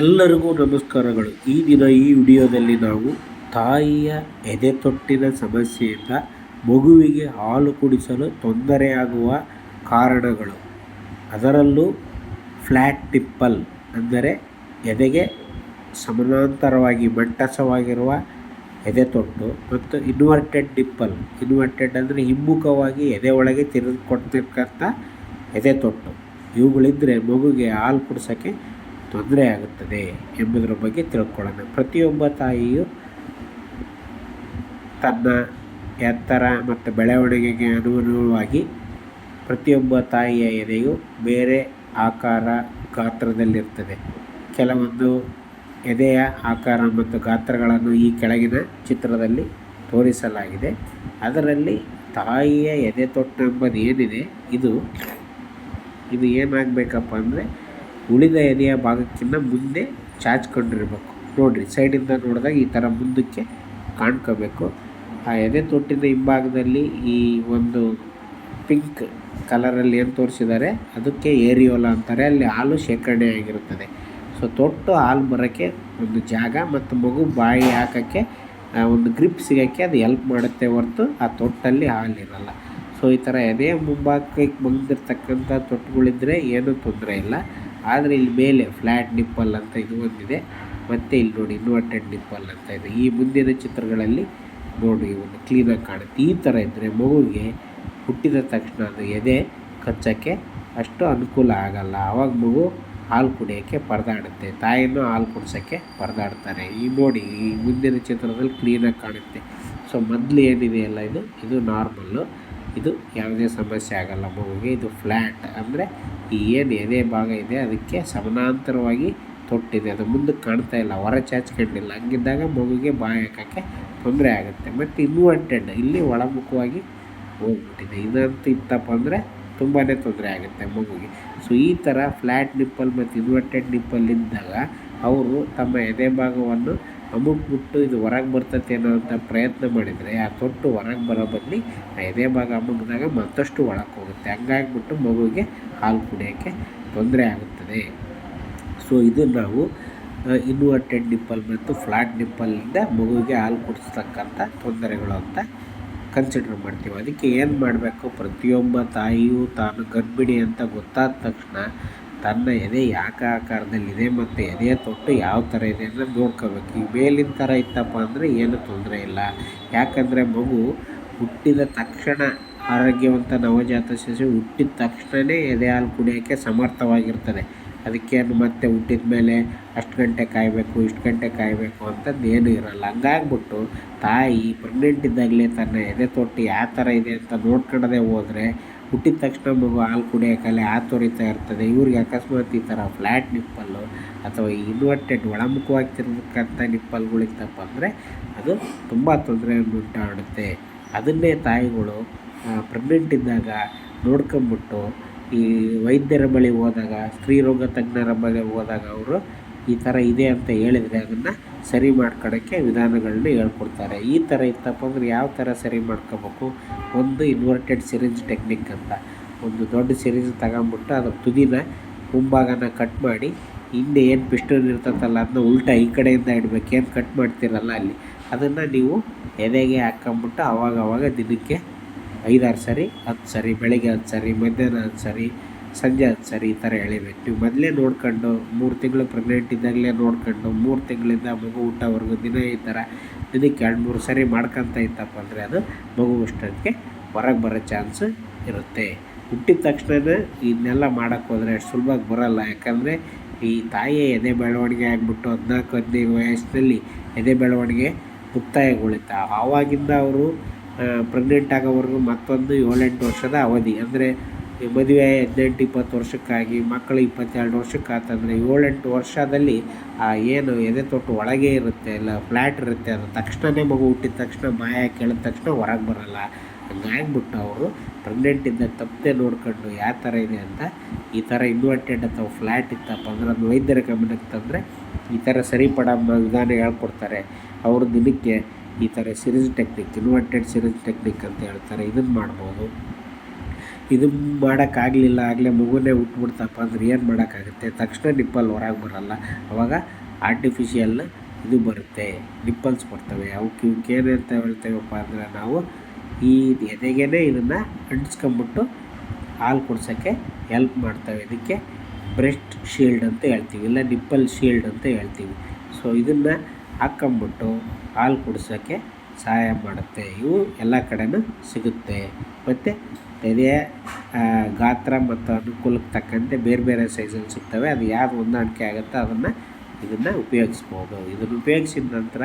ಎಲ್ಲರಿಗೂ ನಮಸ್ಕಾರಗಳು. ಈ ದಿನ ಈ ವಿಡಿಯೋದಲ್ಲಿ ನಾವು ತಾಯಿಯ ಎದೆ ತೊಟ್ಟಿನ ಸಮಸ್ಯೆಯಿಂದ ಮಗುವಿಗೆ ಹಾಲು ಕುಡಿಸಲು ತೊಂದರೆಯಾಗುವ ಕಾರಣಗಳು. ಅದರಲ್ಲೂ ಫ್ಲ್ಯಾಟ್ ಟಿಪ್ಪಲ್ ಅಂದರೆ ಎದೆಗೆ ಸಮಾನಾಂತರವಾಗಿ ಮಂಟಸವಾಗಿರುವ ಎದೆ ತೊಟ್ಟು ಮತ್ತು ಇನ್ವರ್ಟೆಡ್ ಡಿಪ್ಪಲ್. ಇನ್ವರ್ಟೆಡ್ ಅಂದರೆ ಹಿಮ್ಮುಖವಾಗಿ ಎದೆ ಒಳಗೆ ತಿರುಗಿಕೊಡ್ತಿರ್ತಕ್ಕಂಥ ಎದೆತೊಟ್ಟು. ಇವುಗಳಿದ್ದರೆ ಮಗುಗೆ ಹಾಲು ಕುಡಿಸೋಕ್ಕೆ ತೊಂದರೆ ಆಗುತ್ತದೆ ಎಂಬುದರ ಬಗ್ಗೆ ತಿಳ್ಕೊಳ್ಳೋಣ. ಪ್ರತಿಯೊಬ್ಬ ತಾಯಿಯು ತನ್ನ ಎತ್ತರ ಮತ್ತು ಬೆಳವಣಿಗೆಗೆ ಅನುಗುಣವಾಗಿ ಪ್ರತಿಯೊಬ್ಬ ತಾಯಿಯ ಎದೆಯು ಬೇರೆ ಆಕಾರ ಗಾತ್ರದಲ್ಲಿರ್ತದೆ. ಕೆಲವೊಂದು ಎದೆಯ ಆಕಾರ ಮತ್ತು ಗಾತ್ರಗಳನ್ನು ಈ ಕೆಳಗಿನ ಚಿತ್ರದಲ್ಲಿ ತೋರಿಸಲಾಗಿದೆ. ಅದರಲ್ಲಿ ತಾಯಿಯ ಎದೆ ತೊಟ್ಟು ಎಂಬುದು ಏನಿದೆ? ಇದು ಇದು ಏನಾಗಬೇಕಪ್ಪ ಅಂದರೆ ಉಳಿದ ಎದೆಯ ಭಾಗಕ್ಕಿಂತ ಮುಂದೆ ಚಾಚ್ಕೊಂಡಿರಬೇಕು ನೋಡಿರಿ, ಸೈಡಿಂದ ನೋಡಿದಾಗ ಈ ಥರ ಮುಂದಕ್ಕೆ ಕಾಣ್ಕೋಬೇಕು. ಆ ಎದೆ ತೊಟ್ಟಿನ ಹಿಂಭಾಗದಲ್ಲಿ ಈ ಒಂದು ಪಿಂಕ್ ಕಲರಲ್ಲಿ ಏನು ತೋರಿಸಿದ್ದಾರೆ? ಅದಕ್ಕೆ ಏರಿಯೋಲ ಅಂತಾರೆ. ಅಲ್ಲಿ ಹಾಲು ಶೇಖರಣೆ ಆಗಿರುತ್ತದೆ. ಸೊ, ತೊಟ್ಟು ಹಾಲು ಬರೋಕ್ಕೆ ಒಂದು ಜಾಗ ಮತ್ತು ಮಗು ಬಾಯಿ ಹಾಕೋಕ್ಕೆ ಒಂದು ಗ್ರಿಪ್ ಸಿಗೋಕ್ಕೆ ಅದು ಎಲ್ಪ್ ಮಾಡುತ್ತೆ ಹೊರತು ಆ ತೊಟ್ಟಲ್ಲಿ ಹಾಲಿರಲ್ಲ ಸೊ, ಈ ಥರ ಎದೆಯ ಮುಂಭಾಗಕ್ಕೆ ಬಂದಿರತಕ್ಕಂಥ ತೊಟ್ಟುಗಳಿದ್ದರೆ ಏನೂ ತೊಂದರೆ ಇಲ್ಲ. ಆದರೆ ಇಲ್ಲಿ ಮೇಲೆ ಫ್ಲ್ಯಾಟ್ ನಿಪ್ಪಲ್ ಅಂತ ಇದು ಒಂದಿದೆ ಮತ್ತು ಇಲ್ಲಿ ನೋಡಿ ಇನ್ವರ್ಟೆಡ್ ನಿಪ್ಪಲ್ ಅಂತ ಇದೆ. ಈ ಮುಂದಿನ ಚಿತ್ರಗಳಲ್ಲಿ ನೋಡಿ ಒಂದು ಕ್ಲೀನಾಗಿ ಕಾಣುತ್ತೆ. ಈ ಥರ ಇದ್ದರೆ ಮಗುವಿಗೆ ಹುಟ್ಟಿದ ತಕ್ಷಣ ಅದು ಎದೆ ಕಚ್ಚೋಕ್ಕೆ ಅಷ್ಟು ಅನುಕೂಲ ಆಗಲ್ಲ. ಆವಾಗ ಮಗು ಹಾಲು ಕುಡಿಯೋಕ್ಕೆ ಪರದಾಡುತ್ತೆ. ತಾಯಿನೂ ಹಾಲು ಕುಡಿಸೋಕ್ಕೆ ಪರದಾಡ್ತಾರೆ. ಈ ನೋಡಿ ಈ ಮುಂದಿನ ಚಿತ್ರದಲ್ಲಿ ಕ್ಲೀನಾಗಿ ಕಾಣುತ್ತೆ. ಸೊ ಮೊದಲು ಏನಿದೆಯಲ್ಲ ಇದು? ಇದು ನಾರ್ಮಲ್ಲು ಇದು ಯಾವುದೇ ಸಮಸ್ಯೆ ಆಗಲ್ಲ. ಮಗುಗೆ ಇದು ಫ್ಲ್ಯಾಟ್ ಅಂದರೆ ಏನು ಎದೆ ಭಾಗ ಇದೆ, ಅದಕ್ಕೆ ಸಮಾನಾಂತರವಾಗಿ ತೊಟ್ಟಿದೆ. ಅದು ಮುಂದಕ್ಕೆ ಕಾಣ್ತಾ ಇಲ್ಲ, ಹೊರ ಚಾಚ್ಕೊಂಡಿಲ್ಲ. ಹಂಗಿದ್ದಾಗ ಮಗುಗೆ ಬಾಯಿ ಹಾಕೋಕ್ಕೆ ತೊಂದರೆ ಆಗುತ್ತೆ. ಮತ್ತು ಇನ್ವರ್ಟೆಡ್ ಇಲ್ಲಿ ಒಳಮುಖವಾಗಿ ಹೋಗ್ಬಿಟ್ಟಿದೆ. ಇದಂತೂ ಇತ್ತಪ್ಪ ಅಂದರೆ ತುಂಬಾ ತೊಂದರೆ ಆಗುತ್ತೆ ಮಗುಗೆ ಸೊ ಈ ಥರ ಫ್ಲ್ಯಾಟ್ ನಿಪ್ಪಲ್ ಮತ್ತು ಇನ್ವರ್ಟೆಡ್ ನಿಪ್ಪಲ್ ಇದ್ದಾಗ ಅವರು ತಮ್ಮ ಎದೆ ಭಾಗವನ್ನು ಅಮುಕ್ಬಿಟ್ಟು ಇದು ಹೊರಗೆ ಬರ್ತೈತೆ ಅನ್ನೋ ಅಂತ ಪ್ರಯತ್ನ ಮಾಡಿದರೆ, ಆ ತೊಟ್ಟು ಹೊರಗೆ ಬರೋ ಬದಲಿ ಆ ಎದೆ ಭಾಗ ಅಮುಗಿದಾಗ ಮತ್ತಷ್ಟು ಒಳಕ್ಕೆ ಹೋಗುತ್ತೆ. ಹಂಗಾಗ್ಬಿಟ್ಟು ಮಗುವಿಗೆ ಹಾಲು ಕುಡಿಯೋಕ್ಕೆ ತೊಂದರೆ ಆಗುತ್ತದೆ. ಸೊ ಇದು ನಾವು ಇನ್ವರ್ಟೆಡ್ ನಿಪ್ಪಲ್ ಮತ್ತು ಫ್ಲಾಟ್ ನಿಪ್ಪಲ್ಲಿಂದ ಮಗುವಿಗೆ ಹಾಲು ಕುಡಿಸ್ತಕ್ಕಂಥ ತೊಂದರೆಗಳು ಅಂತ ಕನ್ಸಿಡರ್ ಮಾಡ್ತೀವಿ. ಅದಕ್ಕೆ ಏನು ಮಾಡಬೇಕು? ಪ್ರತಿಯೊಬ್ಬ ತಾಯಿಯೂ ತಾನು ಗರ್ಭಿಣಿ ಅಂತ ಗೊತ್ತಾದ ತಕ್ಷಣ ತನ್ನ ಎದೆ ಯಾಕೆ ಆಕಾರದಲ್ಲಿದೆ ಮತ್ತು ಎದೆಯ ತೊಟ್ಟು ಯಾವ ಥರ ಇದೆ ಅಂತ ನೋಡ್ಕೋಬೇಕು. ಈ ಮೇಲಿನ ಥರ ಇತ್ತಪ್ಪ ಅಂದರೆ ಏನು ತೊಂದರೆ ಇಲ್ಲ. ಯಾಕಂದರೆ ಮಗು ಹುಟ್ಟಿದ ತಕ್ಷಣ ಆರೋಗ್ಯವಂತ ನವಜಾತ ಶಿಶು ಹುಟ್ಟಿದ ತಕ್ಷಣವೇ ಎದೆ ಹಾಲು ಕುಡಿಯೋಕ್ಕೆ ಸಮರ್ಥವಾಗಿರ್ತದೆ. ಅದಕ್ಕೇನು ಮತ್ತೆ ಹುಟ್ಟಿದ ಮೇಲೆ ಅಷ್ಟು ಗಂಟೆ ಕಾಯಬೇಕು, ಇಷ್ಟು ಗಂಟೆ ಕಾಯಬೇಕು ಅಂತದ್ದು ಏನೂ ಇರಲ್ಲ. ಹಂಗಾಗ್ಬಿಟ್ಟು ತಾಯಿ ಪ್ರೆಗ್ನೆಂಟ್ ಇದ್ದಾಗಲೇ ತನ್ನ ಎದೆ ತೊಟ್ಟು ಯಾವ ಥರ ಇದೆ ಅಂತ ನೋಡ್ಕೊಳ್ಳದೆ ಹೋದರೆ ಹುಟ್ಟಿದ ತಕ್ಷಣ ಮಗು ಹಾಲು ಆ ಆತುರಿತಾ ಇರ್ತದೆ. ಇವ್ರಿಗೆ ಅಕಸ್ಮಾತ್ ಈ ಥರ ಫ್ಲ್ಯಾಟ್ ನಿಪ್ಪಲ್ಲು ಅಥವಾ ಇನ್ವರ್ಟೆಡ್ ಒಳಮುಖವಾಗಿ ತಿರುಗಕ್ಕಂಥ ನಿಪ್ಪಲ್ಗಳಿತ್ತಪ್ಪ ಅಂದರೆ ಅದು ತುಂಬ ತೊಂದರೆಯನ್ನು ಉಂಟಾಡುತ್ತೆ ಅದನ್ನೇ ತಾಯಿಗಳು ಪ್ರೆಗ್ನೆಂಟ್ ಇದ್ದಾಗ ನೋಡ್ಕೊಂಬಿಟ್ಟು ಈ ವೈದ್ಯರ ಬಳಿ ಹೋದಾಗ, ಸ್ತ್ರೀರೋಗ ತಜ್ಞರ ಬಳಿ ಹೋದಾಗ ಅವರು ಈ ಥರ ಇದೆ ಅಂತ ಹೇಳಿದರೆ ಅದನ್ನು ಸರಿ ಮಾಡ್ಕೊಳ್ಳೋಕ್ಕೆ ವಿಧಾನಗಳನ್ನ ಹೇಳ್ಕೊಡ್ತಾರೆ. ಈ ಥರ ಇತ್ತಪ್ಪ ಅಂದರೆ ಯಾವ ಥರ ಸರಿ ಮಾಡ್ಕೋಬೇಕು? ಒಂದು ಇನ್ವರ್ಟೆಡ್ ಸಿರಿಂಜ್ ಟೆಕ್ನಿಕ್ ಅಂತ. ಒಂದು ದೊಡ್ಡ ಸಿರಿಂಜ್ ತಗೊಂಬಿಟ್ಟು ಅದ್ರ ತುದಿನ ಮುಂಭಾಗನ ಕಟ್ ಮಾಡಿ, ಹಿಂದೆ ಏನು ಪಿಸ್ಟನ್ ಇರ್ತದಲ್ಲ ಅದನ್ನ ಉಲ್ಟಾ ಈ ಕಡೆಯಿಂದ ಇಡಬೇಕು. ಏನು ಕಟ್ ಮಾಡ್ತೀರಲ್ಲ ಅಲ್ಲಿ. ಅದನ್ನು ನೀವು ಎದೆಗೆ ಹಾಕ್ಕೊಂಬಿಟ್ಟು ಅವಾಗವಾಗ ಅವಾಗ ದಿನಕ್ಕೆ ಐದಾರು ಸರಿ, ಹತ್ತು ಸರಿ, ಬೆಳಗ್ಗೆ ಹತ್ತು ಸರಿ, ಮಧ್ಯಾಹ್ನ ಹತ್ತು ಸರಿ ಸಂಜೆ ಸರಿ ಈ ಥರ ಎಳಿಬೇಕು ನೀವು ಮೊದಲೇ ನೋಡ್ಕೊಂಡು ಮೂರು ತಿಂಗಳು ಪ್ರೆಗ್ನೆಂಟ್ ಇದ್ದಾಗಲೇ ನೋಡ್ಕೊಂಡು ಮೂರು ತಿಂಗಳಿಂದ ಮಗು ಊಟವರೆಗೂ ದಿನ ಈ ಥರ ದಿನಕ್ಕೆ ಎರಡು ಮೂರು ಸರಿ ಮಾಡ್ಕೊತ ಇತ್ತಪ್ಪ ಅಂದರೆ ಅದು ಮಗು ಅಷ್ಟೊತ್ತಿಗೆ ಹೊರಗೆ ಬರೋ ಚಾನ್ಸ್ ಇರುತ್ತೆ. ಹುಟ್ಟಿದ ತಕ್ಷಣ ಇದನ್ನೆಲ್ಲ ಮಾಡೋಕ್ಕೆ ಹೋದರೆ ಅಷ್ಟು ಸುಲಭವಾಗಿ ಬರೋಲ್ಲ. ಯಾಕಂದರೆ ಈ ತಾಯಿಯ ಎದೆ ಬೆಳವಣಿಗೆ ಆಗಿಬಿಟ್ಟು ಹದಿನಾಲ್ಕು ಹದಿನೈದು ವಯಸ್ಸಿನಲ್ಲಿ ಎದೆ ಬೆಳವಣಿಗೆ ಮುಕ್ತಾಯಗೊಳಿತ ಆವಾಗಿಂದ ಅವರು ಪ್ರೆಗ್ನೆಂಟ್ ಆಗೋವರೆಗೂ ಮತ್ತೊಂದು ಏಳೆಂಟು ವರ್ಷದ ಅವಧಿ. ಅಂದರೆ ಮದುವೆ ಹದಿನೆಂಟು ಇಪ್ಪತ್ತು ವರ್ಷಕ್ಕಾಗಿ, ಮಕ್ಕಳು ಇಪ್ಪತ್ತೆರಡು ವರ್ಷಕ್ಕಾತಂದರೆ ಏಳೆಂಟು ವರ್ಷದಲ್ಲಿ ಆ ಏನು ಎದೆ ತೊಟ್ಟು ಒಳಗೆ ಇರುತ್ತೆ, ಇಲ್ಲ ಫ್ಲ್ಯಾಟ್ ಇರುತ್ತೆ ಅದು ತಕ್ಷಣವೇ ಮಗು ಹುಟ್ಟಿದ ತಕ್ಷಣ, ಮಾಯ ಕೇಳಿದ ತಕ್ಷಣ ಹೊರಗೆ ಬರೋಲ್ಲ. ಹಂಗಾಗ್ಬಿಟ್ಟು ಅವರು ಪ್ರೆಗ್ನೆಂಟ್ ಇದ್ದ ತಪ್ಪದೆ ನೋಡ್ಕೊಂಡು ಯಾವ ಥರ ಇದೆ ಅಂತ, ಈ ಥರ ಇನ್ವರ್ಟೆಡ್ ಅಥವಾ ಫ್ಲ್ಯಾಟ್ ಇತ್ತಪ್ಪ ಅಂದ್ರೆ ಅದು ವೈದ್ಯರ ಗಮನಕ್ಕೆ ತಂದರೆ ಈ ಥರ ಸರಿಪಡ ವಿಧಾನ ಹೇಳ್ಕೊಡ್ತಾರೆ. ಅವರು ದಿನಕ್ಕೆ ಈ ಥರ series technique inverted series technique ಅಂತ ಹೇಳ್ತಾರೆ. ಇದನ್ನು ಮಾಡ್ಬೋದು. ಇದು ಮಾಡೋಕ್ಕಾಗಲಿಲ್ಲ, ಆಗಲೇ ಮಗುನೇ ಹುಟ್ಬಿಡ್ತಪ್ಪ ಅಂದ್ರೆ ಏನು ಮಾಡೋಕ್ಕಾಗುತ್ತೆ? ತಕ್ಷಣ ನಿಪ್ಪಲ್ಲಿ ಹೊರಗೆ ಬರಲ್ಲ. ಅವಾಗ ಆರ್ಟಿಫಿಷಿಯಲ್ ಇದು ಬರುತ್ತೆ. ನಿಪ್ಪಲ್ಸ್ ಬರ್ತವೆ. ಅವಕ್ಕೆ ಇವಕ್ಕೆ ಅಂತ ಹೇಳ್ತೇವಪ್ಪ ಅಂದರೆ ನಾವು ಈ ಎದೆಗೇ ಇದನ್ನು ಅಂಟಿಸ್ಕೊಂಬಿಟ್ಟು ಹಾಲು ಕುಡ್ಸೋಕ್ಕೆ ಹೆಲ್ಪ್ ಮಾಡ್ತವೆ. ಇದಕ್ಕೆ ಬ್ರೆಸ್ಟ್ ಶೀಲ್ಡ್ ಅಂತ ಹೇಳ್ತೀವಿ. ಇಲ್ಲ ನಿಪ್ಪಲ್ ಶೀಲ್ಡ್ ಅಂತ ಹೇಳ್ತೀವಿ. ಸೊ ಇದನ್ನು ಹಾಕ್ಕೊಂಬಿಟ್ಟು ಹಾಲು ಕುಡಿಸೋಕ್ಕೆ ಸಹಾಯ ಮಾಡುತ್ತೆ. ಇವು ಎಲ್ಲ ಕಡೆನೂ ಸಿಗುತ್ತೆ. ಮತ್ತು ಎದೆಯ ಗಾತ್ರ ಮತ್ತು ಅನುಕೂಲಕ್ಕೆ ತಕ್ಕಂತೆ ಬೇರೆ ಬೇರೆ ಸೈಜಲ್ಲಿ ಸಿಗ್ತವೆ. ಅದು ಯಾವ್ದು ಹೊಂದಾಣಿಕೆ ಆಗುತ್ತೋ ಅದನ್ನು ಇದನ್ನು ಉಪಯೋಗಿಸ್ಬೋದು. ಇದನ್ನು ಉಪಯೋಗಿಸಿದ ನಂತರ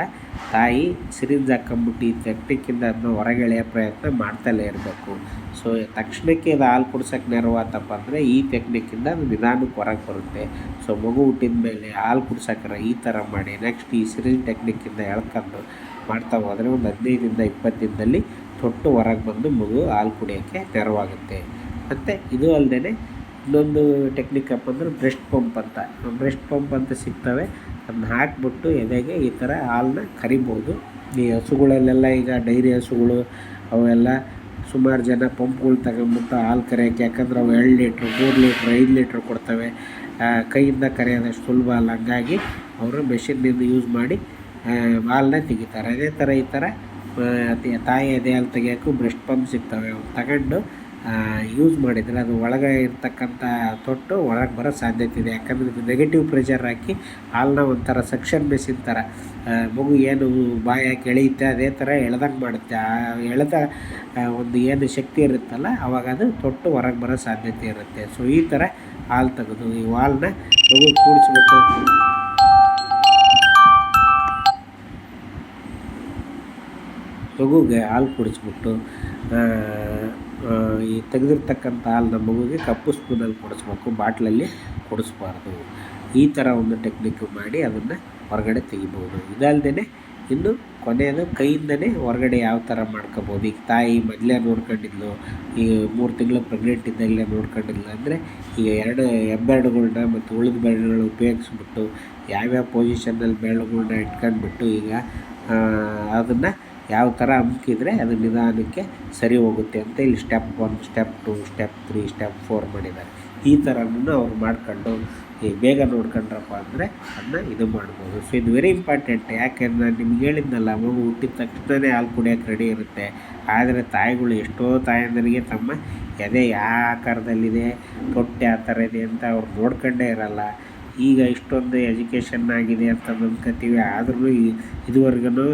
ತಾಯಿ ಸಿರಿಂಜ್ ಹಾಕೊಂಬಿಟ್ಟು ಈ ಟೆಕ್ನಿಕ್ಕಿಂದ ಅದನ್ನ ಹೊರಗೆ ಎಳೆಯೋ ಪ್ರಯತ್ನ ಮಾಡ್ತಲೇ ಇರಬೇಕು. ಸೊ ತಕ್ಷಣಕ್ಕೆ ಇದು ಹಾಲು ಕುಡ್ಸೋಕ್ಕೆ ನೆರವಾತಪ್ಪ ಅಂದರೆ ಈ ಟೆಕ್ನಿಕ್ಕಿಂದ ಅದು ನಿಧಾನಕ್ಕೆ ಹೊರಗೆ ಬರುತ್ತೆ. ಸೊ ಮಗು ಹುಟ್ಟಿದ ಮೇಲೆ ಹಾಲು ಕುಡ್ಸೋಕ್ಕಾರ ಈ ಥರ ಮಾಡಿ. ನೆಕ್ಸ್ಟ್ ಈ ಸಿರಿಂಜ್ ಟೆಕ್ನಿಕ್ಕಿಂದ ಎಳ್ಕೊಂಡು ಮಾಡ್ತಾ ಹೋದರೆ ಒಂದು ಹದಿನೈದರಿಂದ ಇಪ್ಪತ್ತು ದಿನದಲ್ಲಿ ತೊಟ್ಟು ಹೊರಗೆ ಬಂದು ಮಗು ಹಾಲು ಕುಡಿಯೋಕ್ಕೆ ತೆರವಾಗುತ್ತೆ. ಮತ್ತು ಇದು ಅಲ್ಲದೆ ಇನ್ನೊಂದು ಟೆಕ್ನಿಕ್ ಅಪ್ಪ ಅಂದ್ರೆ ಬ್ರೆಸ್ಟ್ ಪಂಪ್ ಅಂತ. ಬ್ರೆಸ್ಟ್ ಪಂಪ್ ಅಂತ ಸಿಗ್ತವೆ. ಅದನ್ನ ಹಾಕ್ಬಿಟ್ಟು ಎದೆಗೆ ಈ ಥರ ಹಾಲನ್ನ ಕರಿಬೋದು. ಈ ಹಸುಗಳಲ್ಲೆಲ್ಲ ಈಗ ಡೈರಿ ಹಸುಗಳು ಅವೆಲ್ಲ ಸುಮಾರು ಜನ ಪಂಪ್ಗಳು ತಗೊಂಬಿಟ್ಟು ಹಾಲು ಕರೆಯೋಕ್ಕೆ ಯಾಕಂದ್ರೆ ಅವು ಎರಡು ಲೀಟ್ರ್, ಮೂರು ಲೀಟ್ರ್, ಐದು ಲೀಟ್ರ್ ಕೊಡ್ತವೆ. ಕೈಯಿಂದ ಕರೆಯೋದಷ್ಟು ಸುಲಭ ಅಲ್ಲ. ಹಂಗಾಗಿ ಅವರು ಮೆಷಿನ್ನಿಂದ ಯೂಸ್ ಮಾಡಿ ಹಾಲನ್ನ ತೆಗಿತಾರೆ. ಅದೇ ಥರ ಈ ಥರ ತಾಯಿ ಎದೆ ಹಾಲು ತೆಗಿಯೋಕ್ಕೂ ಬ್ರೆಸ್ಟ್ ಪಂಪ್ ಸಿಗ್ತವೆ. ತಗೊಂಡು ಯೂಸ್ ಮಾಡಿದರೆ ಅದು ಒಳಗೆ ಇರ್ತಕ್ಕಂಥ ತೊಟ್ಟು ಒಳಗೆ ಬರೋ ಸಾಧ್ಯತೆ ಇದೆ. ಯಾಕಂದರೆ ಇದು ನೆಗೆಟಿವ್ ಪ್ರೆಷರ್ ಹಾಕಿ ಹಾಲನ್ನ ಒಂಥರ ಸಕ್ಷನ್ ಮೆಷಿನ್ ಥರ. ಮಗು ಏನು ಬಾಯಿ ಹಾಕಿ ಎಳೆಯುತ್ತೆ, ಅದೇ ಥರ ಎಳೆದಂಗೆ ಮಾಡುತ್ತೆ. ಆ, ಎಳೆದ ಒಂದು ಏನು ಶಕ್ತಿ ಇರುತ್ತಲ್ಲ, ಅವಾಗ ಅದು ತೊಟ್ಟು ಹೊರಗೆ ಬರೋ ಸಾಧ್ಯತೆ ಇರುತ್ತೆ. ಸೊ ಈ ಥರ ಹಾಲು ತೆಗೆದು, ಈ ಹಾಲನ್ನ ಮಗು ಕೂಡಿಸ್ಬಿಟ್ಟು ಮಗುಗೆ ಹಾಲು ಕುಡಿಸ್ಬಿಟ್ಟು ಈ ತೆಗೆದಿರ್ತಕ್ಕಂಥ ಹಾಲನ್ನ ಮಗುಗೆ ಕಪ್ಪು ಸ್ಪೂನಲ್ಲಿ ಕೊಡಿಸ್ಬೇಕು, ಬಾಟ್ಲಲ್ಲಿ ಕೊಡಿಸ್ಬಾರ್ದು. ಈ ಥರ ಒಂದು ಟೆಕ್ನಿಕ್ ಮಾಡಿ ಅದನ್ನು ಹೊರಗಡೆ ತೆಗಿಬೋದು. ಇದಲ್ದೇ ಇನ್ನು ಕೊನೆಯದು ಕೈಯಿಂದನೇ ಹೊರಗಡೆ ಯಾವ ಥರ ಮಾಡ್ಕೋಬೋದು. ಈಗ ತಾಯಿ ಮೊದಲೇ ನೋಡ್ಕೊಂಡಿದ್ಲು, ಈ ಮೂರು ತಿಂಗಳು ಪ್ರೆಗ್ನೆಂಟ್ ಇದ್ದಾಗಲೇ ನೋಡ್ಕೊಂಡಿದ್ಲು ಅಂದರೆ ಈಗ ಎರಡು ಹೆಬ್ಬೆರಡುಗಳನ್ನ ಮತ್ತು ಉಳಿದ ಬೆರಳುಗಳು ಉಪಯೋಗಿಸ್ಬಿಟ್ಟು, ಯಾವ್ಯಾವ ಪೊಸಿಷನ್ನಲ್ಲಿ ಬೆರಳುಗಳನ್ನ ಇಟ್ಕೊಂಡ್ಬಿಟ್ಟು ಈಗ ಅದನ್ನು ಯಾವ ಥರ ಅಮ್ಕಿದ್ರೆ ಅದು ನಿಧಾನಕ್ಕೆ ಸರಿ ಹೋಗುತ್ತೆ ಅಂತ ಇಲ್ಲಿ step one step two step three step four ಮಾಡಿದ್ದಾರೆ. ಈ ಥರನೂ ಅವ್ರು ಮಾಡ್ಕೊಂಡು, ಈ ಬೇಗ ನೋಡ್ಕೊಂಡ್ರಪ್ಪ ಅಂದರೆ ಅದನ್ನ ಇದು ಮಾಡ್ಬೋದು. ಸೊ ಇದು ವೆರಿ ಇಂಪಾರ್ಟೆಂಟ್ ಯಾಕೆಂದ್ರೆ ನಾನು ನಿಮ್ಗೆ ಹೇಳಿದ್ನಲ್ಲ, ಮಗು ಹುಟ್ಟಿದ ತಕ್ಷಣವೇ ಹಾಲು ಕುಡಿಯೋಕೆ ರೆಡಿ ಇರುತ್ತೆ. ಆದರೆ ತಾಯಿಗಳು ಎಷ್ಟೋ ತಾಯಂದರಿಗೆ ತಮ್ಮ ಎದೆ ಯಾವ ಆಕಾರದಲ್ಲಿದೆ, ತೊಟ್ಟೆ ಆ ಥರ ಇದೆ ಅಂತ ಅವ್ರು ನೋಡ್ಕೊಂಡೇ ಇರಲ್ಲ. ಈಗ ಇಷ್ಟೊಂದು ಎಜುಕೇಷನ್ ಆಗಿದೆ ಅಂತ ಅಂದ್ಕೋತೀವಿ ಆದ್ರೂ ಇದುವರೆಗೂ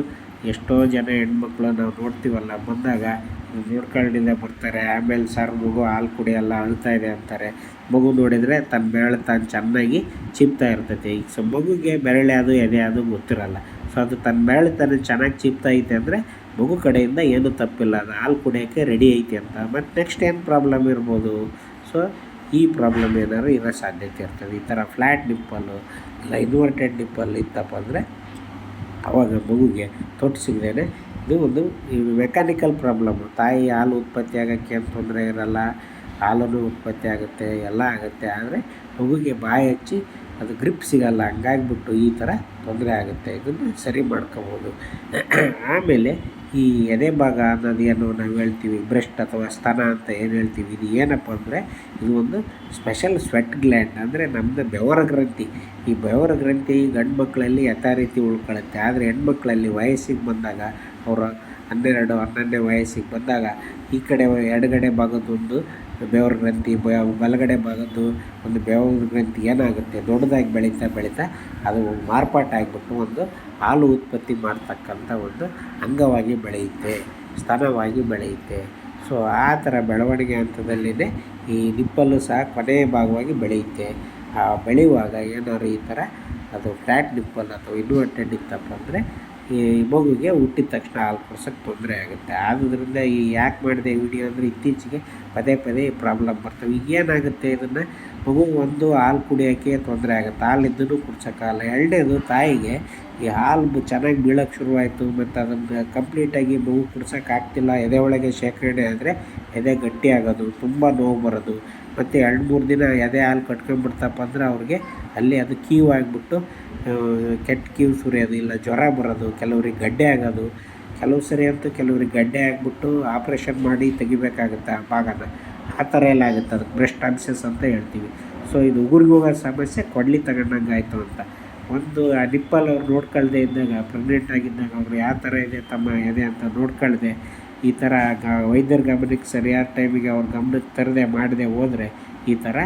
ಎಷ್ಟೋ ಜನ ಹೆಣ್ಮಕ್ಳು ನಾವು ನೋಡ್ತೀವಲ್ಲ, ಬಂದಾಗ ನೋಡ್ಕೊಂಡಿದ್ದೆ ಬರ್ತಾರೆ, ಆಮೇಲೆ ಸರ್ ಮಗು ಹಾಲು ಕುಡಿಯಲ್ಲ ಅಳ್ತಾ ಇದೆ ಅಂತಾರೆ. ಮಗು ನೋಡಿದರೆ ತನ್ನ ಬೆರಳು ತಾನು ಚೆನ್ನಾಗಿ ಚಿಪ್ತಾ ಇರ್ತೈತಿ. ಈಗ ಸೊ ಮಗುಗೆ ಬೆರಳೆ ಅದು, ಎದೆ ಅದು ಗೊತ್ತಿರಲ್ಲ. ಸೊ ಅದು ತನ್ನ ಬೆರಳು ತಾನು ಚೆನ್ನಾಗಿ ಚಿಪ್ತಾ ಐತೆ ಅಂದರೆ ಮಗು ಕಡೆಯಿಂದ ಏನೂ ತಪ್ಪಿಲ್ಲ. ಅದು ಹಾಲು ಕುಡಿಯೋಕ್ಕೆ ರೆಡಿ ಐತೆ ಅಂತ. ಮತ್ತು ನೆಕ್ಸ್ಟ್ ಏನು ಪ್ರಾಬ್ಲಮ್ ಇರ್ಬೋದು? ಸೊ ಈ ಪ್ರಾಬ್ಲಮ್ ಏನಾದ್ರು ಇರೋ ಸಾಧ್ಯತೆ ಇರ್ತದೆ. ಈ ಥರ ಫ್ಲ್ಯಾಟ್ ನಿಪ್ಪಲ್ಲು ಇಲ್ಲ ಇನ್ವರ್ಟೆಡ್ ನಿಪ್ಪಲ್ ಇತ್ತಪ್ಪ ಅಂದರೆ ಆವಾಗ ಮಗುಗೆ ತೊಟ್ಟು ಸಿಗದೇನೆ ಇದು ಒಂದು ಮೆಕ್ಯಾನಿಕಲ್ ಪ್ರಾಬ್ಲಮ್ಮು ತಾಯಿ ಹಾಲು ಉತ್ಪತ್ತಿ ಆಗೋಕ್ಕೆ ಏನು ತೊಂದರೆ ಇರಲ್ಲ, ಹಾಲನ್ನು ಉತ್ಪತ್ತಿ ಆಗುತ್ತೆ, ಎಲ್ಲ ಆಗುತ್ತೆ. ಆದರೆ ಮಗುಗೆ ಬಾಯಿ ಹಚ್ಚಿ ಅದು ಗ್ರಿಪ್ ಸಿಗಲ್ಲ, ಹಂಗಾಗ್ಬಿಟ್ಟು ಈ ಥರ ತೊಂದರೆ ಆಗುತ್ತೆ. ಇದನ್ನು ಸರಿ ಮಾಡ್ಕೊಬೋದು. ಆಮೇಲೆ ಈ ಎದೆ ಭಾಗ ನಾವು ಹೇಳ್ತೀವಿ ಬ್ರೆಸ್ಟ್ ಅಥವಾ ಸ್ತನ ಅಂತ ಏನು ಹೇಳ್ತೀವಿ, ಇದು ಏನಪ್ಪ ಅಂದರೆ ಇದು ಒಂದು ಸ್ಪೆಷಲ್ ಸ್ವೆಟ್ ಗ್ಲ್ಯಾಂಡ್ ಅಂದರೆ ನಮ್ಮದು ಬೆವರ ಗ್ರಂಥಿ. ಈ ಬೆವರ ಗ್ರಂಥಿ ಗಂಡು ಮಕ್ಕಳಲ್ಲಿ ಯಥಾ ರೀತಿ ಉಳ್ಕೊಳ್ಳುತ್ತೆ ಆದರೆ ಹೆಣ್ಮಕ್ಳಲ್ಲಿ ವಯಸ್ಸಿಗೆ ಬಂದಾಗ, ಅವರ ಹನ್ನೆರಡು ಹನ್ನೊಂದನೇ ವಯಸ್ಸಿಗೆ ಬಂದಾಗ ಈ ಕಡೆ ಎಡಗಡೆ ಭಾಗದೊಂದು ಬೆವರ ಗ್ರಂಥಿ ಬಲಗಡೆ ಭಾಗದ್ದು ಒಂದು ಬೆವರ ಗ್ರಂಥಿ ಏನಾಗುತ್ತೆ? ದೊಡ್ಡದಾಗಿ ಬೆಳೀತಾ ಬೆಳೀತಾ ಅದು ಮಾರ್ಪಾಟಾಗಿಬಿಟ್ಟು ಒಂದು ಹಾಲು ಉತ್ಪತ್ತಿ ಮಾಡ್ತಕ್ಕಂಥ ಒಂದು ಅಂಗವಾಗಿ ಬೆಳೆಯುತ್ತೆ ಸ್ತನವಾಗಿ ಬೆಳೆಯುತ್ತೆ. ಸೊ ಆ ಥರ ಬೆಳವಣಿಗೆ ಹಂತದಲ್ಲಿನೇ ಈ ನಿಪ್ಪಲ್ಲು ಸಹ ಕೊನೆಯ ಭಾಗವಾಗಿ ಬೆಳೆಯುತ್ತೆ. ಆ, ಬೆಳೆಯುವಾಗ ಏನಾದ್ರು ಈ ಥರ ಅದು ಫ್ಲ್ಯಾಟ್ ನಿಪ್ಪಲ್ ಅಥವಾ ಇನ್ವರ್ಟೆಡ್ ಇತ್ತಪ್ಪ ಅಂದರೆ ಈ ಮಗುಗೆ ಹುಟ್ಟಿದ ತಕ್ಷಣ ಹಾಲು ಕೊಡ್ಸೋಕ್ಕೆ ತೊಂದರೆ ಆಗುತ್ತೆ. ಆದ್ದರಿಂದ ಈ ಯಾಕೆ ಮಾಡಿದೆ ವಿಡಿಯೋ ಅಂದರೆ ಇತ್ತೀಚೆಗೆ ಪದೇ ಪದೇ ಪ್ರಾಬ್ಲಮ್ ಬರ್ತವೆ. ಈಗ ಏನಾಗುತ್ತೆ ಇದನ್ನು ಮಗು ಒಂದು ಹಾಲು ಕುಡಿಯೋಕ್ಕೆ ತೊಂದರೆ ಆಗುತ್ತೆ. ಹಾಲು ಇದ್ದೂ ಕುಡ್ಸೋಕ್ಕಾಗಲ್ಲ ಎರಡನೇದು ತಾಯಿಗೆ ಈ ಹಾಲು ಚೆನ್ನಾಗಿ ಬೀಳೋಕ್ಕೆ ಶುರುವಾಯಿತು ಮತ್ತು ಅದನ್ನು ಕಂಪ್ಲೀಟಾಗಿ ಮಗು ಕುಡ್ಸೋಕ್ಕಾಗ್ತಿಲ್ಲ ಎದೆ ಒಳಗೆ ಶೇಖರಣೆ ಆದರೆ ಎದೆ ಗಟ್ಟಿ ಆಗೋದು, ತುಂಬ ನೋವು ಬರೋದು. ಮತ್ತು ಎರಡು ಮೂರು ದಿನ ಎದೆ ಹಾಲು ಕಟ್ಕೊಂಡ್ಬಿಡ್ತಪ್ಪ ಅಂದ್ರೆ ಅವ್ರಿಗೆ ಅಲ್ಲಿ ಅದು ಕೀವು ಆಗಿಬಿಟ್ಟು ಕೆಟ್ಟ ಕೀವು ಸುರಿಯೋದು ಇಲ್ಲ, ಜ್ವರ ಬರೋದು, ಕೆಲವ್ರಿಗೆ ಗಡ್ಡೆ ಆಗೋದು. ಕೆಲವು ಸರಿ ಅಂತೂ ಕೆಲವ್ರಿಗೆ ಗಡ್ಡೆ ಆಗಿಬಿಟ್ಟು ಆಪ್ರೇಷನ್ ಮಾಡಿ ತೆಗಿಬೇಕಾಗುತ್ತೆ ಆ ಭಾಗನ. ಆ ಥರ ಎಲ್ಲ ಆಗುತ್ತೆ. ಅದಕ್ಕೆ ಬ್ರೆಸ್ಟ್ ಅನ್ಸಸ್ ಅಂತ ಹೇಳ್ತೀವಿ. ಸೊ ಇದು ಉಗುರಿಗೆ ಹೋಗೋ ಸಮಸ್ಯೆ, ಕೊಡ್ಲಿ ತಗೊಂಡಂಗೆ ಆಯಿತು ಅಂತ. ಒಂದು, ಆ ನಿಪ್ಪಲ್ ಅವ್ರು ನೋಡ್ಕೊಳ್ದೆ ಇದ್ದಾಗ ಪ್ರೆಗ್ನೆಂಟ್ ಆಗಿದ್ದಾಗ ಅವರು ಯಾವ ಥರ ಇದೆ, ತಮ್ಮ ಎದೆ ಅಂತ ನೋಡ್ಕೊಳ್ದೆ, ಈ ಥರ ಗ, ವೈದ್ಯರ ಗಮನಕ್ಕೆ ಸರಿಯಾದ ಟೈಮಿಗೆ ಅವ್ರ ಗಮನಕ್ಕೆ ತರದೆ ಮಾಡದೆ ಹೋದರೆ ಈ ಥರ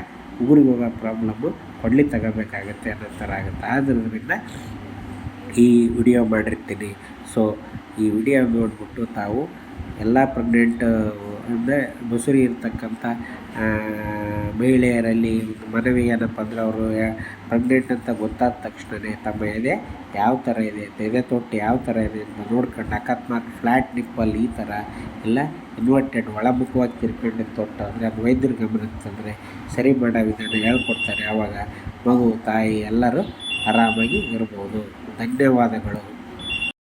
ಉಗುರಿಗೆ ಹೋಗೋ ಪ್ರಾಬ್ಲಮ್ಮು ಕೊಡ್ಲಿ ತಗೋಬೇಕಾಗತ್ತೆ ಅನ್ನೋ ಥರ ಆಗುತ್ತೆ. ಆದ್ದರಿಂದ ಈ ವಿಡಿಯೋ ಮಾಡಿರ್ತೀನಿ. ಸೊ ಈ ವಿಡಿಯೋ ನೋಡಿಬಿಟ್ಟು ತಾವು ಎಲ್ಲ ಪ್ರೆಗ್ನೆಂಟ್ ಮುಸುರಿ ಇರ್ತಕ್ಕಂಥ ಮಹಿಳೆಯರಲ್ಲಿ ಮನವಿ ಏನಪ್ಪ ಅಂದರೆ ಅವರು ಪ್ರೆಗ್ನೆಂಟ್ ಅಂತ ಗೊತ್ತಾದ ತಕ್ಷಣವೇ ತಮ್ಮ ಎದೆ ಯಾವ ಥರ ಇದೆ ಅಂತ, ಎದೆ ತೊಟ್ಟು ಯಾವ ಥರ ಇದೆ ಅಂತ ನೋಡ್ಕೊಂಡು ಅಕಸ್ಮಾತ್ ಫ್ಲ್ಯಾಟ್ ನಿಪ್ಪಲ್ಲಿ ಈ ಥರ ಇಲ್ಲ ಇನ್ವರ್ಟೆಡ್ ಒಳಮುಖವಾಗಿ ತಿರ್ಕೊಂಡು ತೊಟ್ಟು ಅಂದರೆ ಅದು ವೈದ್ಯರ ಗಮನ ಅಂತಂದರೆ ಸರಿ ಮಾಡೋ ವಿಧಾನ ಹೇಳ್ಕೊಡ್ತಾರೆ. ಆವಾಗ ಮಗು, ತಾಯಿ ಎಲ್ಲರೂ ಆರಾಮಾಗಿ ಇರ್ಬೋದು. ಧನ್ಯವಾದಗಳು.